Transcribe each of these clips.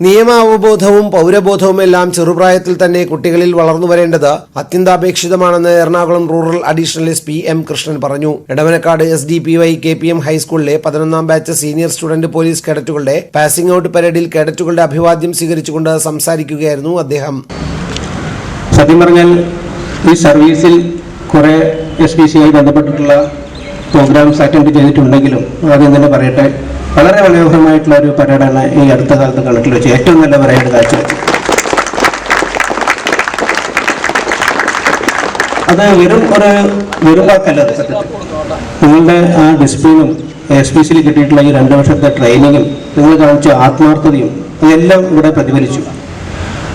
നിയമാവബോധവും പൗരബോധവുമെല്ലാം ചെറുപ്രായത്തിൽ തന്നെ കുട്ടികളിൽ വളർന്നു വരേണ്ടത് അത്യന്താപേക്ഷിതമാണെന്ന് Ernakulam rural additional S P M Krishnan പറഞ്ഞു. Edavanakkad S D P Y K P M ഹൈസ്കൂളിലെ പതിനൊന്നാം ബാച്ച് സീനിയർ സ്റ്റുഡന്റ് പോലീസ് കേഡറ്റുകളുടെ പാസിംഗ് ഔട്ട് പരേഡിൽ കേഡറ്റുകളുടെ അഭിവാദ്യം സ്വീകരിച്ചുകൊണ്ട് സംസാരിക്കുകയായിരുന്നു അദ്ദേഹം. സത്യം പറഞ്ഞാൽ ഈ സർവീസിൽ കുറേ എസ് സിയായി ബന്ധപ്പെട്ടിട്ടുള്ള പ്രോഗ്രാംസ് അറ്റൻഡ് ചെയ്തിട്ടുണ്ടെങ്കിലും ആദ്യം തന്നെ പറയട്ടെ വളരെ മനോഹരമായിട്ടുള്ള ഒരു പരേഡാണ് ഈ അടുത്ത കാലത്ത് കണക്കിൽ വെച്ച് ഏറ്റവും നല്ല പരേഡ് കാഴ്ചവെച്ചത് അത് വെറും ഒരു വെറും വാക്കല്ല നിങ്ങളുടെ ആ ഡിസിപ്ലിനും എസ് പി സിയിൽ കിട്ടിയിട്ടുള്ള ഈ രണ്ട് വർഷത്തെ ട്രെയിനിങ്ങും നിങ്ങൾ കാണിച്ച ആത്മാർത്ഥതയും അതെല്ലാം ഇവിടെ പ്രതിഫലിച്ചു.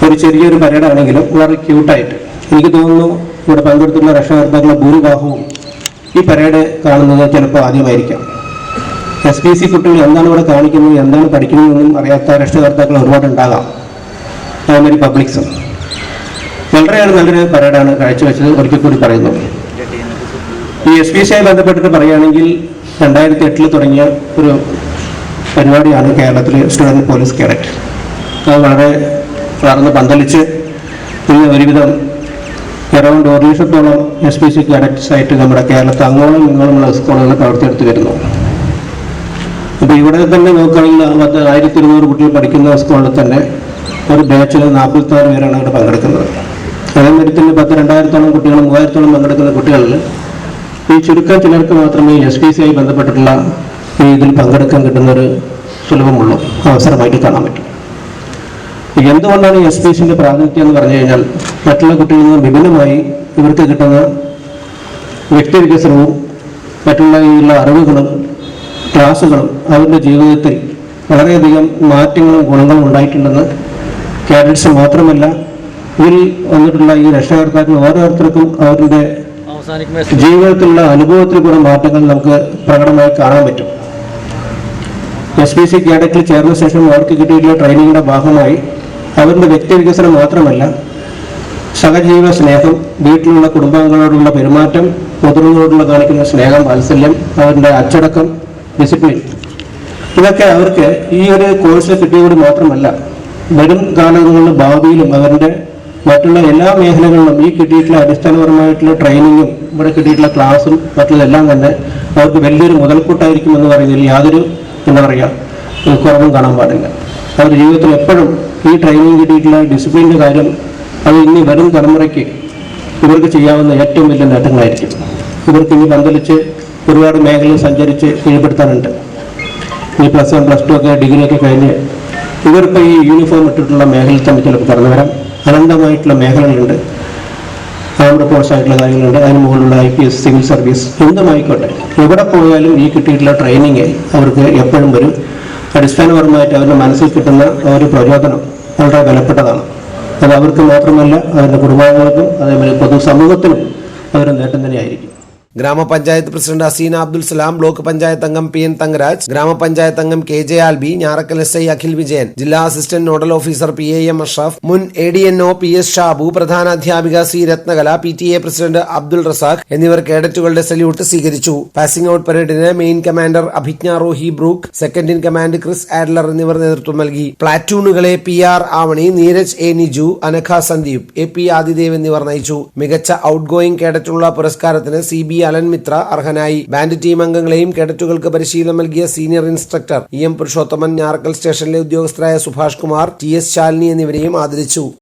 ഒരു ചെറിയൊരു പരേഡാണെങ്കിലും വളരെ ക്യൂട്ടായിട്ട് എനിക്ക് തോന്നുന്നു ഇവിടെ പങ്കെടുത്തുള്ള രക്ഷകർത്താക്കളുടെ ഭൂരിഭാഗവും ഈ പരേഡ് കാണുന്നത് ചിലപ്പോൾ ആദ്യമായിരിക്കാം. എസ് പി സി കുട്ടികൾ എന്താണ് ഇവിടെ കാണിക്കുന്നത് എന്താണ് പഠിക്കുന്നതെന്നും അറിയാത്ത രക്ഷകർത്താക്കൾ ഒരുപാട് ഉണ്ടാകാം അതുമാതിരി പബ്ലിക്സും. വളരെയാണ് നല്ലൊരു പരേഡാണ് കാഴ്ചവെച്ചത് ഒരിക്കൽ കൂടി പറയുന്നു. ഈ എസ് പി സിയായി ബന്ധപ്പെട്ടിട്ട് പറയുകയാണെങ്കിൽ രണ്ടായിരത്തി എട്ടിൽ തുടങ്ങിയ ഒരു പരിപാടിയാണ് കേരളത്തിൽ സ്റ്റുഡന്റ് പോലീസ് കേഡറ്റ്. അത് വളരെ വളർന്ന് പന്തലിച്ച് ഇന്ന് ഒരുവിധം എറൗണ്ട് ഒരു ലക്ഷത്തോളം എസ് പി സി കേഡറ്റ്സ് ആയിട്ട് നമ്മുടെ കേരളത്തിൽ അങ്ങോളം ഇങ്ങോളമുള്ള സ്കൂളുകൾ പ്രവർത്തിയെടുത്ത് വരുന്നു. അപ്പോൾ ഇവിടെ തന്നെ നോക്കുകയാണെങ്കിൽ മറ്റേ ആയിരത്തി ഇരുന്നൂറ് കുട്ടികൾ പഠിക്കുന്ന സ്കൂളിൽ തന്നെ ഒരു ബാച്ചിൽ നാൽപ്പത്തി ആറ് പേരാണ് അവിടെ പങ്കെടുക്കുന്നത്. അതേമാതിരി തന്നെ പത്ത് രണ്ടായിരത്തോളം കുട്ടികൾ മൂവായിരത്തോളം പങ്കെടുക്കുന്ന കുട്ടികളിൽ ഈ ചുരുക്കം ചിലർക്ക് മാത്രമേ എസ് പി സി ആയി ബന്ധപ്പെട്ടിട്ടുള്ള ഈ ഇതിൽ പങ്കെടുക്കാൻ കിട്ടുന്ന ഒരു സുലഭമുള്ളൂ അവസരമായിട്ട് കാണാൻ പറ്റും. എന്തുകൊണ്ടാണ് എസ് പി സിന്റെ പ്രാതിനിധ്യം എന്ന് പറഞ്ഞു കഴിഞ്ഞാൽ മറ്റുള്ള കുട്ടികളിൽ നിന്ന് വിഭിന്നമായി ഇവർക്ക് കിട്ടുന്ന വ്യക്തി വികസനവും മറ്റുള്ള ഈ അറിവുകളും ക്ലാസ്സുകളും അവരുടെ ജീവിതത്തിൽ വളരെയധികം മാറ്റങ്ങളും ഗുണങ്ങളും ഉണ്ടായിട്ടുണ്ടെന്ന് കാഡറ്റ്സ് മാത്രമല്ല ഇതിൽ വന്നിട്ടുള്ള ഈ രക്ഷകർത്താക്കൾ ഓരോരുത്തർക്കും അവരുടെ ജീവിതത്തിലുള്ള അനുഭവത്തിൽ കൂടെ മാറ്റങ്ങൾ നമുക്ക് പ്രകടമായി കാണാൻ പറ്റും. എസ് പി സി കേഡറ്റിൽ ചേർന്ന ശേഷം അവർക്ക് കിട്ടിയിട്ടുള്ള ട്രെയിനിങ്ങിന്റെ ഭാഗമായി അവരുടെ വ്യക്തി വികസനം മാത്രമല്ല സഹജീവ സ്നേഹം വീട്ടിലുള്ള കുടുംബാംഗങ്ങളോടുള്ള പെരുമാറ്റം മുതിർന്നവരോടുള്ള കാണിക്കുന്ന സ്നേഹം വാത്സല്യം അവരുടെ അച്ചടക്കം ഡിസിപ്ലിൻ ഇതൊക്കെ അവർക്ക് ഈ ഒരു കോഴ്സിൽ കിട്ടിയത് മാത്രമല്ല വരും കാലങ്ങളിൽ ഭാവിയിലും അവരുടെ മറ്റുള്ള എല്ലാ മേഖലകളിലും ഈ കിട്ടിയിട്ടുള്ള അടിസ്ഥാനപരമായിട്ടുള്ള ട്രെയിനിങ്ങും ഇവിടെ കിട്ടിയിട്ടുള്ള ക്ലാസ്സും മറ്റുള്ളതെല്ലാം തന്നെ അവർക്ക് വലിയൊരു മുതൽക്കൂട്ടായിരിക്കും എന്ന് പറയുന്നതിൽ യാതൊരു എന്താ പറയുക കുറവും കാണാൻ പാടില്ല. അവരുടെ ജീവിതത്തിൽ എപ്പോഴും ഈ ട്രെയിനിങ് കിട്ടിയിട്ടുള്ള ഡിസിപ്ലിന്റെ കാര്യം അത് ഇനി വരും തലമുറയ്ക്ക് ഇവർക്ക് ചെയ്യാവുന്ന ഏറ്റവും വലിയ നേട്ടങ്ങളായിരിക്കും. ഇവർക്ക് ഇനി പന്തലിച്ച് ഒരുപാട് മേഖലയിൽ സഞ്ചരിച്ച് കീഴ്പ്പെടുത്താനുണ്ട്. ഈ പ്ലസ് വൺ പ്ലസ് ടു ഒക്കെ ഡിഗ്രി ഒക്കെ കഴിഞ്ഞ് ഇവർക്ക് ഈ യൂണിഫോം ഇട്ടിട്ടുള്ള മേഖലയിൽ തന്നെ ചിലപ്പോൾ കടന്നു വരാം. അനന്തമായിട്ടുള്ള മേഖലകളുണ്ട്. ആംഡ് ഫോഴ്സ് ആയിട്ടുള്ള കാര്യങ്ങളുണ്ട്. അതിന് മുകളിലുള്ള I P S civil service എന്തുമായിക്കോട്ടെ. എവിടെ പോയാലും ഈ കിട്ടിയിട്ടുള്ള ട്രെയിനിങ് അവർക്ക് എപ്പോഴും വരും. അടിസ്ഥാനപരമായിട്ട് അവരുടെ മനസ്സിൽ കിട്ടുന്ന ഒരു പ്രചോദനം വളരെ വിലപ്പെട്ടതാണ്. അത് അവർക്ക് മാത്രമല്ല അവരുടെ കുടുംബാംഗങ്ങൾക്കും അതേപോലെ പൊതുസമൂഹത്തിനും അതൊരു നേട്ടം തന്നെയായിരിക്കും. ഗ്രാമപഞ്ചായത്ത് പ്രസിഡന്റ് അസീന അബ്ദുൽ സലാം ബ്ലോക്ക് പഞ്ചായത്ത് അംഗം പി എൻ തങ്കരാജ് ഗ്രാമപഞ്ചായത്ത് അംഗം K J Alby Njarakkal S I Akhil Vijayan ജില്ലാ assistant nodal officer P A M Ashraf മുൻ A D N O P S Shabu പ്രധാന അധ്യാപിക C Rathnakala P T A president Abdul Razak എന്നിവർ കേഡറ്റുകളുടെ salute സ്വീകരിച്ചു. Passing out പരേഡിന് main commander Abhijna Rohi Brook second in command Chris Adler എന്നിവർ നേതൃത്വം നൽകി. പ്ലാറ്റൂണുകളെ P R Avani Neeraj A Niju Anakha Sandeep A P Adidev എന്നിവർ നയിച്ചു. മികച്ച out going കേഡറ്റുള്ള പുരസ്കാരത്തിന് സി ബി അലൻ മിത്ര അർഹനായി. ബാൻഡ് ടീം അംഗങ്ങളെയും കേഡറ്റുകൾക്ക് പരിശീലനം നൽകിയ senior instructor E M Purushothaman Njarakkal സ്റ്റേഷനിലെ ഉദ്യോഗസ്ഥരായ സുഭാഷ് കുമാർ ടി എസ് ശാലിനി എന്നിവരെയും ആദരിച്ചു.